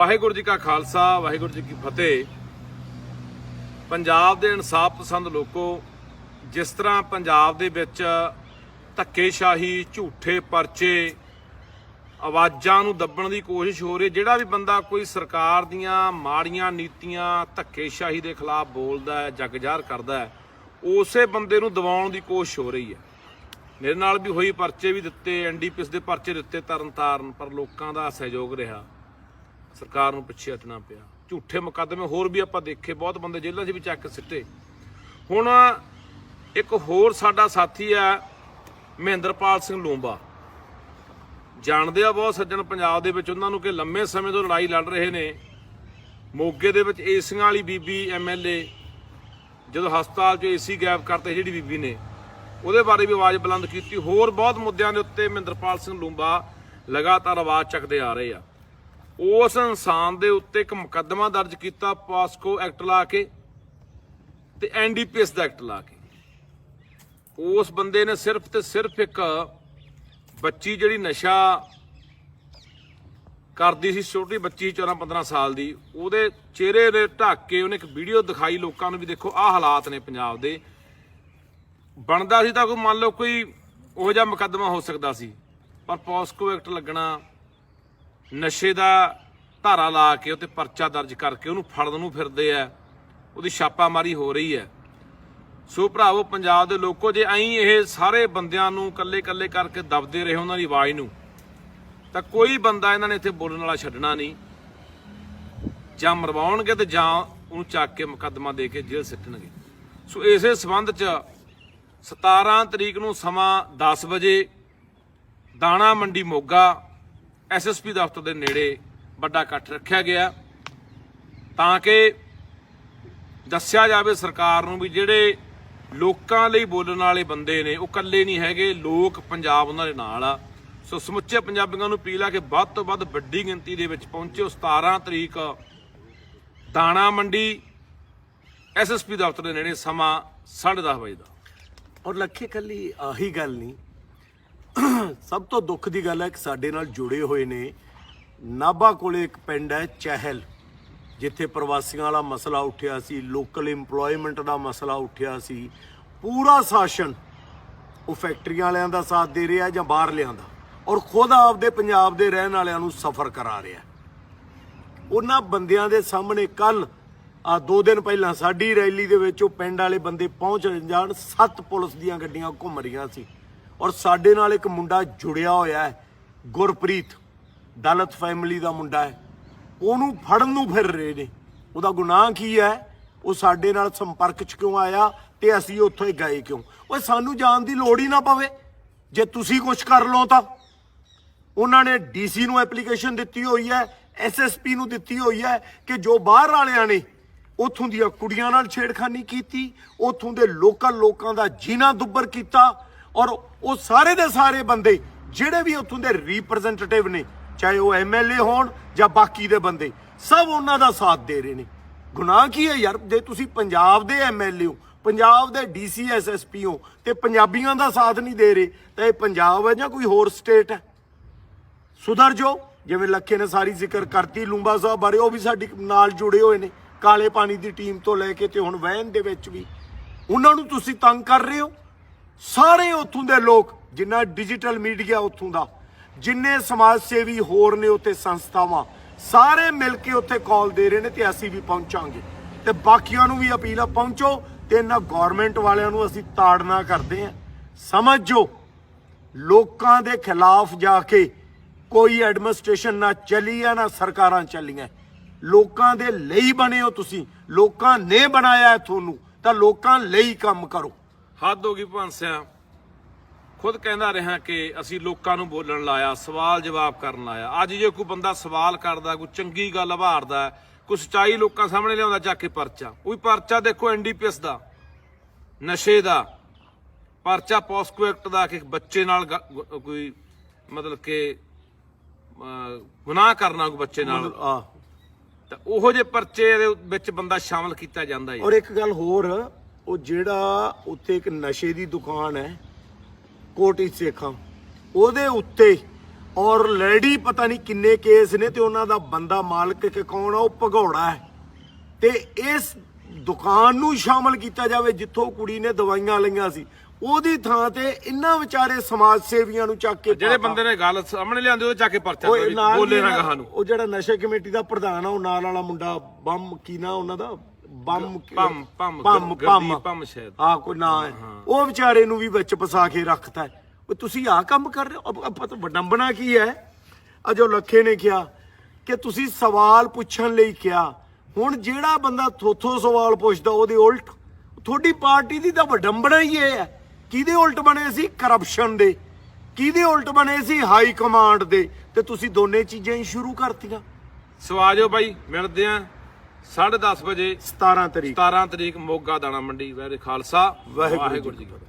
ਵਾਹਿਗੁਰੂ ਜੀ ਕਾ ਖਾਲਸਾ, ਵਾਹਿਗੁਰੂ ਜੀ ਕੀ ਫਤਿਹ। ਪੰਜਾਬ ਦੇ ਇਨਸਾਫ ਪਸੰਦ ਲੋਕੋ, ਜਿਸ ਤਰ੍ਹਾਂ ਪੰਜਾਬ ਦੇ ਵਿੱਚ ਧੱਕੇਸ਼ਾਹੀ, ਝੂਠੇ ਪਰਚੇ, ਆਵਾਜ਼ਾਂ ਨੂੰ ਦੱਬਣ ਦੀ ਕੋਸ਼ਿਸ਼ ਹੋ ਰਹੀ, ਜਿਹੜਾ ਵੀ ਬੰਦਾ ਕੋਈ ਸਰਕਾਰ ਦੀਆਂ ਮਾੜੀਆਂ ਨੀਤੀਆਂ, ਧੱਕੇਸ਼ਾਹੀ ਦੇ ਖਿਲਾਫ ਬੋਲਦਾ ਹੈ ਜਗ ਕਰਦਾ ਹੈ, ਉਸੇ ਬੰਦੇ ਨੂੰ ਦਬਾਉਣ ਦੀ ਕੋਸ਼ਿਸ਼ ਹੋ ਰਹੀ ਹੈ। ਮੇਰੇ ਨਾਲ ਵੀ ਹੋਈ ਪਰਚੇ ਵੀ ਦਿੱਤੇ ਐਨਡੀਪੀਐਸ ਦੇ ਪਰਚੇ ਦਿੱਤੇ ਤਰਨ ਤਾਰਨ ਪਰ ਲੋਕਾਂ ਦਾ ਸਹਿਯੋਗ ਰਿਹਾ। ਸਰਕਾਰ ਨੂੰ ਪਿੱਛੇ ਹਟਣਾ ਪਿਆ। ਝੂਠੇ ਮੁਕੱਦਮੇ ਹੋਰ ਵੀ ਆਪਾਂ ਦੇਖੇ, ਬਹੁਤ ਬੰਦੇ ਜੇਲ੍ਹਾਂ 'ਚ ਵੀ ਚੱਕ ਕੇ ਸਿੱਟੇ। ਹੁਣ ਇੱਕ ਹੋਰ ਸਾਡਾ ਸਾਥੀ ਹੈ ਮਹਿੰਦਰਪਾਲ ਸਿੰਘ ਲੂੰਬਾ। ਜਾਣਦੇ ਆ ਬਹੁਤ ਸੱਜਣ ਪੰਜਾਬ ਦੇ ਵਿੱਚ ਉਹਨਾਂ ਨੂੰ ਕਿ ਲੰਮੇ ਸਮੇਂ ਤੋਂ ਲੜਾਈ ਲੜ ਰਹੇ ਨੇ। ਮੋਗੇ ਦੇ ਵਿੱਚ ਏਸੀਆਂ ਵਾਲੀ ਬੀਬੀ ਐਮਐਲਏ ਜਦੋਂ ਹਸਪਤਾਲ 'ਚ ਏਸੀ ਗਾਇਬ ਕਰਤੇ ਜਿਹੜੀ ਬੀਬੀ ਨੇ। ਉਹਦੇ ਬਾਰੇ ਵੀ ਆਵਾਜ਼ ਬੁਲੰਦ ਕੀਤੀ। ਹੋਰ ਬਹੁਤ ਮੁੱਦਿਆਂ ਦੇ ਉੱਤੇ ਮਹਿੰਦਰਪਾਲ ਸਿੰਘ ਲੂੰਬਾ ਲਗਾਤਾਰ ਆਵਾਜ਼ ਚੱਕਦੇ ਆ ਰਹੇ ਆ। ਉਸ ਇਨਸਾਨ ਦੇ ਉੱਤੇ ਇੱਕ ਮੁਕੱਦਮਾ ਦਰਜ ਕੀਤਾ ਪਾਸਕੋ ਐਕਟ ਲਾ ਕੇ ਤੇ ਐਨਡੀਪੀਐਸ ਦਾ ਐਕਟ ਲਾ ਕੇ। ਉਸ ਬੰਦੇ ਨੇ ਸਿਰਫ ਤੇ ਸਿਰਫ ਇੱਕ ਬੱਚੀ ਜਿਹੜੀ ਨਸ਼ਾ ਕਰਦੀ ਸੀ, ਛੋਟੀ ਬੱਚੀ 14 15 ਸਾਲ ਦੀ, ਉਹਦੇ ਚਿਹਰੇ ਦੇ ਢੱਕ ਕੇ ਉਹਨੇ ਇੱਕ ਵੀਡੀਓ ਦਿਖਾਈ, ਲੋਕਾਂ ਨੂੰ ਵੀ ਦੇਖੋ, ਆਹ ਹਾਲਾਤ ਨੇ ਪੰਜਾਬ ਦੇ। ਬਣਦਾ ਸੀ ਤਾਂ ਕੋਈ ਮੰਨ ਲਓ ਕੋਈ ਉਹ ਜਿਹਾ ਮੁਕੱਦਮਾ ਹੋ ਸਕਦਾ ਸੀ, ਪਰ ਪੋਸਕੋ ਐਕਟ ਲੱਗਣਾ ਨਸ਼ੇ ਦਾ ਧਾਰਾ ਲਾ ਕੇ ਉੱਤੇ ਪਰਚਾ ਦਰਜ ਕਰਕੇ ਉਹਨੂੰ ਫੜਨ ਨੂੰ ਫਿਰਦੇ ਆ। ਉਹਦੀ ਛਾਪਾਮਾਰੀ ਹੋ ਰਹੀ ਹੈ। ਸੋ ਭਰਾਵੋ, ਪੰਜਾਬ ਦੇ ਲੋਕੋ, ਜੇ ਐਂ ਇਹ ਸਾਰੇ ਬੰਦਿਆਂ ਨੂੰ ਕੱਲੇ-ਕੱਲੇ ਕਰਕੇ ਦਬਦੇ ਰਹੇ ਉਹਨਾਂ ਦੀ ਆਵਾਜ਼ ਨੂੰ, ਤਾਂ ਕੋਈ ਬੰਦਾ ਇਹਨਾਂ ਨੇ ਇੱਥੇ ਬੋਲਣ ਵਾਲਾ ਛੱਡਣਾ ਨਹੀਂ। ਜਾਂ ਮਰਵਾਉਣਗੇ ਤੇ ਜਾਂ ਉਹਨੂੰ ਚੱਕ ਕੇ ਮੁਕੱਦਮਾ ਦੇ ਕੇ ਜੇਲ੍ਹ ਸਿੱਟਣਗੇ। ਸੋ ਇਸੇ ਸਬੰਧ 'ਚ 17 ਤਰੀਕ ਨੂੰ ਸਮਾਂ 10 ਵਜੇ ਦਾਣਾ ਮੰਡੀ ਮੋਗਾ ਐਸਐਸਪੀ ਦਫ਼ਤਰ ਦੇ ਨੇੜੇ ਵੱਡਾ ਇਕੱਠ ਰੱਖਿਆ ਗਿਆ। ਤਾਂ ਕਿ ਦੱਸਿਆ ਜਾਵੇ ਸਰਕਾਰ ਨੂੰ ਵੀ ਜਿਹੜੇ ਲੋਕਾਂ ਲਈ ਬੋਲਣ ਵਾਲੇ ਬੰਦੇ ਨੇ, ਉਹ ਇਕੱਲੇ ਨਹੀਂ ਹੈਗੇ, ਲੋਕ ਪੰਜਾਬ ਉਹਨਾਂ ਦੇ ਨਾਲ ਆ। ਸੋ ਸਮੁੱਚੇ ਪੰਜਾਬੀਆਂ ਨੂੰ ਅਪੀਲ ਆ ਕਿ ਵੱਧ ਤੋਂ ਵੱਧ ਵੱਡੀ ਗਿਣਤੀ ਦੇ ਵਿੱਚ ਪਹੁੰਚਿਓ 17 ਤਰੀਕ ਦਾਣਾ ਮੰਡੀ ਐਸਐਸਪੀ ਦਫ਼ਤਰ ਦੇ ਨੇੜੇ ਸਮਾਂ 10:30 ਵਜੇ ਦਾ। ਔਰ ਲੱਖੇ ਕੱਲੀ ਆਹੀ ਗੱਲ ਨਹੀਂ ਸਭ ਤੋਂ ਦੁੱਖ ਦੀ ਗੱਲ ਹੈ ਕਿ ਸਾਡੇ ਨਾਲ ਜੁੜੇ ਹੋਏ ਨੇ। ਨਾਭਾ ਕੋਲੇ ਇੱਕ ਪਿੰਡ ਹੈ, ਚਹਿਲ, ਜਿੱਥੇ ਪ੍ਰਵਾਸੀਆਂ ਵਾਲਾ ਮਸਲਾ ਉੱਠਿਆ ਸੀ ਲੋਕਲ EMPLOYMENT ਦਾ ਮਸਲਾ ਉੱਠਿਆ ਸੀ। ਪੂਰਾ ਸ਼ਾਸਨ ਉਹ ਫੈਕਟਰੀਆਂ ਵਾਲਿਆਂ ਦਾ ਸਾਥ ਦੇ ਰਿਹਾ ਜਾਂ ਬਾਹਰ ਲਿਆਂ ਦਾ? ਔਰ ਖੁਦ ਆਪਦੇ ਪੰਜਾਬ ਦੇ ਰਹਿਣ ਵਾਲਿਆਂ ਨੂੰ ਸਫਰ ਕਰਾ ਰਿਹਾ ਉਹਨਾਂ ਬੰਦਿਆਂ ਦੇ ਸਾਹਮਣੇ ਕੱਲ ਆ ਦੋ ਦਿਨ ਪਹਿਲਾਂ ਸਾਡੀ ਰੈਲੀ ਦੇ ਵਿੱਚ ਉਹ ਪਿੰਡ ਵਾਲੇ ਬੰਦੇ ਪਹੁੰਚ ਜਾਣ, ਸੱਤ ਪੁਲਿਸ ਦੀਆਂ ਗੱਡੀਆਂ ਘੁੰਮ ਰਹੀਆਂ ਸੀ। ਔਰ ਸਾਡੇ ਨਾਲ ਇੱਕ ਮੁੰਡਾ ਜੁੜਿਆ ਹੋਇਆ ਹੈ, ਗੁਰਪ੍ਰੀਤ, ਦਲਤ ਫੈਮਿਲੀ ਦਾ ਮੁੰਡਾ ਹੈ। ਉਹਨੂੰ ਫੜਨ ਨੂੰ ਫਿਰ ਰਹੇ ਨੇ। ਉਹਦਾ ਗੁਨਾਹ ਕੀ ਹੈ? ਉਹ ਸਾਡੇ ਨਾਲ ਸੰਪਰਕ 'ਚ ਕਿਉਂ ਆਇਆ ਤੇ ਅਸੀਂ ਉੱਥੇ ਗਏ ਕਿਉਂ? ਓਏ, ਸਾਨੂੰ ਜਾਣ ਦੀ ਲੋੜ ਹੀ ਨਾ ਪਵੇ। ਜੇ ਤੁਸੀਂ ਕੁਝ ਕਰ ਲਓ ਤਾਂ। ਉਹਨਾਂ ਨੇ ਡੀਸੀ ਨੂੰ ਐਪਲੀਕੇਸ਼ਨ ਦਿੱਤੀ ਹੋਈ ਹੈ ਐਸਐਸਪੀ ਨੂੰ ਦਿੱਤੀ ਹੋਈ ਹੈ ਕਿ ਜੋ ਬਾਹਰ ਵਾਲਿਆਂ ਨੇ ਉਥੋਂ ਦੀਆਂ ਕੁੜੀਆਂ ਨਾਲ ਛੇੜਖਾਨੀ ਕੀਤੀ, ਉਥੋਂ ਦੇ ਲੋਕਲ ਲੋਕਾਂ ਦਾ ਜੀਣਾ ਦੁੱਬਰ ਕੀਤਾ ਔਰ ਉਹ ਸਾਰੇ ਦੇ ਸਾਰੇ ਬੰਦੇ ਜਿਹੜੇ ਵੀ ਉੱਥੋਂ ਦੇ ਰਿਪਰੈਜ਼ੈਂਟੇਟਿਵ ਨੇ, ਚਾਹੇ ਉਹ ਐਮਐਲਏ ਹੋਣ ਜਾਂ ਬਾਕੀ ਦੇ ਬੰਦੇ, ਸਭ ਉਹਨਾਂ ਦਾ ਸਾਥ ਦੇ ਰਹੇ ਨੇ। ਗੁਨਾਹ ਕੀ ਹੈ ਯਾਰ? ਜੇ ਤੁਸੀਂ ਪੰਜਾਬ ਦੇ ਐਮਐਲਏ ਹੋ, ਪੰਜਾਬ ਦੇ ਡੀਸੀ ਐਸਐਸਪੀ ਹੋ, ਤੇ ਪੰਜਾਬੀਆਂ ਦਾ ਸਾਥ ਨਹੀਂ ਦੇ ਰਹੇ, ਤਾਂ ਇਹ ਪੰਜਾਬ ਹੈ ਜਾਂ ਕੋਈ ਹੋਰ ਸਟੇਟ ਹੈ? ਸੁਧਰ ਜੋ ਜਿਵੇਂ ਲੱਖੇ ਨੇ ਸਾਰੀ ਜ਼ਿਕਰ ਕਰਤੀ, ਲੂੰਬਾ ਸਾਹਿਬ ਬਾਰੇ, ਉਹ ਵੀ ਸਾਡੀ ਨਾਲ ਜੁੜੇ ਹੋਏ ਨੇ। ਕਾਲੇ ਪਾਣੀ ਦੀ ਟੀਮ ਤੋਂ ਲੈ ਕੇ ਤੇ ਹੁਣ ਵੈਨ ਦੇ ਵਿੱਚ ਵੀ। ਉਹਨਾਂ ਨੂੰ ਤੁਸੀਂ ਤੰਗ ਕਰ ਰਹੇ ਹੋ? ਸਾਰੇ ਉੱਥੋਂ ਦੇ ਲੋਕ ਜਿੰਨਾ ਡਿਜੀਟਲ ਮੀਡੀਆ ਉੱਥੋਂ ਦਾ, ਜਿੰਨੇ ਸਮਾਜ ਸੇਵੀ ਹੋਰ ਨੇ ਉੱਥੇ ਸੰਸਥਾਵਾਂ, ਸਾਰੇ ਮਿਲ ਕੇ ਉੱਥੇ ਕਾਲ ਦੇ ਰਹੇ ਨੇ ਤੇ ਅਸੀਂ ਵੀ ਪਹੁੰਚਾਂਗੇ। ਤੇ ਬਾਕੀਆਂ ਨੂੰ ਵੀ ਅਪੀਲ ਆ, ਪਹੁੰਚੋ ਤੇ ਇਹਨਾਂ ਗਵਰਨਮੈਂਟ ਵਾਲਿਆਂ ਨੂੰ ਅਸੀਂ ਤਾੜਨਾ ਕਰਦੇ ਆਂ ਸਮਝੋ, ਲੋਕਾਂ ਦੇ ਖਿਲਾਫ ਜਾ ਕੇ ਕੋਈ ਐਡਮਿਨਿਸਟ੍ਰੇਸ਼ਨ ਨਾ ਚੱਲੀ ਆ ਨਾ ਸਰਕਾਰਾਂ ਚੱਲੀਆਂ। ਲੋਕਾਂ ਦੇ ਲਈ ਬਣੇ ਹੋ ਤੁਸੀਂ, ਲੋਕਾਂ ਨੇ ਬਣਾਇਆ ਤੁਹਾਨੂੰ, ਤਾਂ ਲੋਕਾਂ ਲਈ ਕੰਮ ਕਰੋ। ਹੱਦ ਹੋ ਗਈ ਭਾਂਸਿਆ ਖੁਦ ਕਹਿੰਦਾ ਰਿਹਾ ਕਿ ਅਸੀਂ ਲੋਕਾਂ ਨੂੰ ਬੋਲਣ ਲਾਇਆ ਸਵਾਲ ਜਵਾਬ ਕਰਨ ਲਾਇਆ। ਅੱਜ ਜੇ ਕੋਈ ਬੰਦਾ ਸਵਾਲ ਕਰਦਾ ਕੋਈ ਚੰਗੀ ਗੱਲ ਉਭਾਰਦਾ ਕੋਈ ਸਚਾਈ ਲੋਕਾਂ ਸਾਹਮਣੇ ਲਿਆਉਂਦਾ ਚੱਕ ਕੇ ਪਰਚਾ। ਉਹ ਵੀ ਪਰਚਾ ਦੇਖੋ ਐਨਡੀਪੀਐਸ ਦਾ ਨਸ਼ੇ ਦਾ। ਪਰਚਾ ਪੋਸਕੋ ਐਕਟ ਦਾ ਕਿ ਬੱਚੇ ਨਾਲ ਕੋਈ ਮਤਲਬ ਕਿ ਗੁਨਾਹ ਕਰਨਾ ਕੋਈ ਬੱਚੇ ਨਾਲ। ਆ ਤਾਂ ਉਹੋ ਜਿਹੇ ਪਰਚੇ ਦੇ ਵਿੱਚ ਬੰਦਾ ਸ਼ਾਮਲ ਕੀਤਾ ਜਾਂਦਾ ਹੈ ਔਰ ਇੱਕ ਗੱਲ ਹੋਰ ਉਹ ਜਿਹੜਾ ਉੱਥੇ ਇੱਕ ਨਸ਼ੇ ਦੀ ਦੁਕਾਨ ਹੈ ਕੋਟੀ ਸੇਖਾਂ ਉਹਦੇ ਉੱਤੇ ਔਰ ਲੈਡੀ ਪਤਾ ਨਹੀਂ ਕਿੰਨੇ ਕੇਸ ਨੇ ਤੇ ਉਹਨਾਂ ਦਾ ਬੰਦਾ ਮਾਲਕ ਕਿ ਕੌਣ ਆ ਉਹ ਭਗੌੜਾ ਹੈ। ਤੇ ਇਸ ਦੁਕਾਨ ਨੂੰ ਸ਼ਾਮਲ ਕੀਤਾ ਜਾਵੇ ਜਿੱਥੋਂ ਕੁੜੀ ਨੇ ਦਵਾਈਆਂ ਲਈਆਂ ਸੀ। ਉਹਦੀ ਥਾਂ ਤੇ ਇਹਨਾਂ ਵਿਚਾਰੇ ਸਮਾਜ ਸੇਵੀਆਂ ਨੂੰ ਚੱਕ ਕੇ ਜਿਹੜੇ। ਬੰਦੇ ਨੇ ਗੱਲ ਸਾਹਮਣੇ ਲਿਆਂਦੇ ਉਹ ਚੱਕ ਕੇ ਪਰਚਾ ਬੋਲੇ ਨਾ ਗਾਹਾਂ ਨੂੰ ਉਹ ਜਿਹੜਾ ਨਸ਼ਾ ਕਮੇਟੀ ਦਾ ਪ੍ਰਧਾਨ ਆ ਉਹ ਨਾਲ ਵਾਲਾ ਮੁੰਡਾ ਬੰਮ ਕੀ ਨਾ ਉਹਨਾਂ ਦਾ? ਬੰਮ ਭੰਮ ਭੰਮ ਪੰਮ ਗੁਰਦੀਪ ਭੰਮ ਸ਼ਾਇਦ। ਹਾਂ ਕੋਈ ਨਾਂ ਹੈ ਉਹ ਵਿਚਾਰੇ ਨੂੰ ਵੀ ਵਿੱਚ ਫਸਾ ਕੇ ਰੱਖਤਾ ਉਹ ਤੁਸੀਂ ਆਹ ਕੰਮ ਕਰ ਰਹੇ ਹੋ? ਅਬ ਪਤਾ ਵਡੰਬਨਾ ਕੀ ਹੈ? ਆ ਜੋ ਲੱਖੇ ਨੇ ਕਿਹਾ ਕਿ ਤੁਸੀਂ ਸਵਾਲ ਪੁੱਛਣ ਲਈ ਕਿਹਾ। ਹੁਣ ਜਿਹੜਾ ਬੰਦਾ ਥੋਥੋਂ ਸਵਾਲ ਪੁੱਛਦਾ ਉਹਦੇ ਉਲਟ। ਤੁਹਾਡੀ ਪਾਰਟੀ ਦੀ ਤਾਂ ਵਡੰਬਨਾ ਹੀ ਇਹ ਹੈ। ਕਿਹਦੇ ਉਲਟ ਬਣੇ ਸੀ? ਕਰਪਸ਼ਨ ਦੇ। ਕਿਹਦੇ ਉਲਟ ਬਣੇ ਸੀ? ਹਾਈ ਕਮਾਂਡ ਦੇ। ਤੇ ਤੁਸੀਂ ਦੋਨੇ ਚੀਜ਼ਾਂ ਹੀ ਸ਼ੁਰੂ ਕਰਤੀਆਂ। ਸੋ ਆ ਜਾਓ ਬਾਈ ਮਿਲਦੇ ਆ 10:30 ਵਜੇ 17 ਤਰੀਕ। 17 ਤਰੀਕ ਮੋਗਾ ਦਾਣਾ ਮੰਡੀ ਵੈਰੇ ਖਾਲਸਾ ਵਾਹਿਗੁਰੂ ਜੀ ਕੀ ਫਤਿਹ।